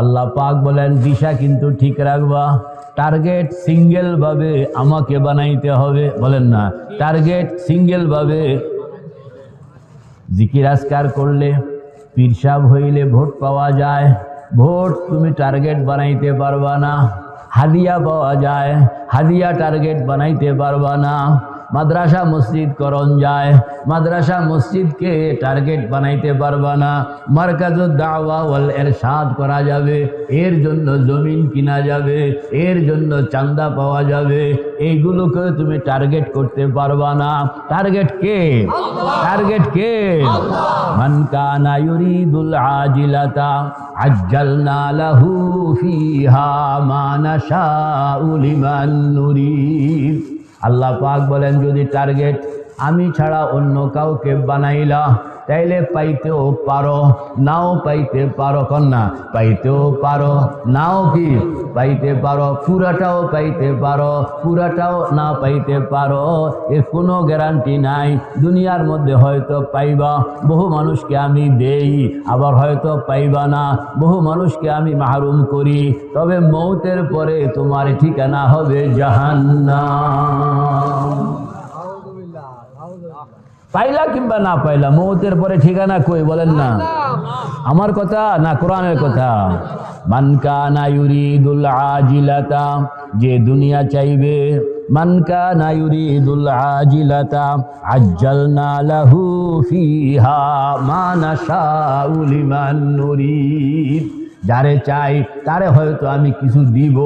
আল্লাহ পাক বলেন, দিশা কিন্তু ঠিক রাখবা। টার্গেট সিঙ্গেল ভাবে আমাকে বানাইতে হবে। বলেন না টার্গেট সিঙ্গেল ভাবে জিকির আজকার করলে পীরসাব হইলে ভোট পাওয়া যায়। ভোট তুমি টার্গেট বানাইতে পারবা না, হাদিয়া পাওয়া যায়। হাদিয়া টার্গেট বানাইতে পারবা না। মাদ্রাসা মসজিদ করণ যায়। মাদ্রাসা মসজিদকে টার্গেট বানাইতে পারবা না। মার্কাজুদ দাওয়া ওয়াল এরশাদ করা যাবে। এর জন্য জমিন কিনা যাবে। এর জন্য চান্দা পাওয়া যাবে। এইগুলোকে তুমি টার্গেট করতে পারবা না। টার্গেট কে? টার্গেট কে? মান ফিহা আল্লাহ পাক বলেন যদি টার্গেট আমি ছাড়া অন্য কাউকে বানাইলা তাইলে পাইতেও পারো, নাও পাইতে পারো, কন্যা, পাইতেও পারো, নাও কি, পাইতে পারো, পুরাটাও পাইতে পারো, পুরাটাও না পাইতে পারো, এর কোনো গ্যারান্টি নাই। দুনিয়ার মধ্যে হয়তো পাইবা, বহু মানুষকে আমি দেই, আবার হয়তো পাইবা না। বহু মানুষকে আমি মাহরুম করি, তবে মৌতের পরে তোমার ঠিকানা হবে জাহান্নাম। পাইলা কিংবা না পাইলা, মৌতের পরে ঠিকানা কই বলেন না? আমার কথা না কোরআনের কথা? মানকা না ইউরিদুল আজিলাতা, যে দুনিয়া চাইবে মানকা না ইউরিদুল আজিলাতা, আজ্জালনা লাহু ফিহা মা নাশাউ লিমান নুরিদ। যারে চাই, তারে হয়তো আমি কিছু দিব।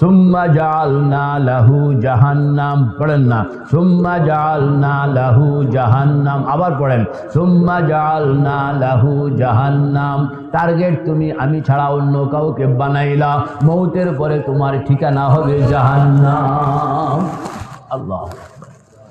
সুম্মা জালনা লাহু জাহান্নাম। পড়েন না। সুম্মা জালনা লাহু জাহান্নাম। আবার পড়েন, সুম্মা জালনা লাহু জাহান্নাম। টার্গেট তুমি, আমি ছাড়া অন্য কাউকে বানাইলা। মৌতের পরে তোমার ঠিকানা হবে জাহান্নাম। আল্লাহ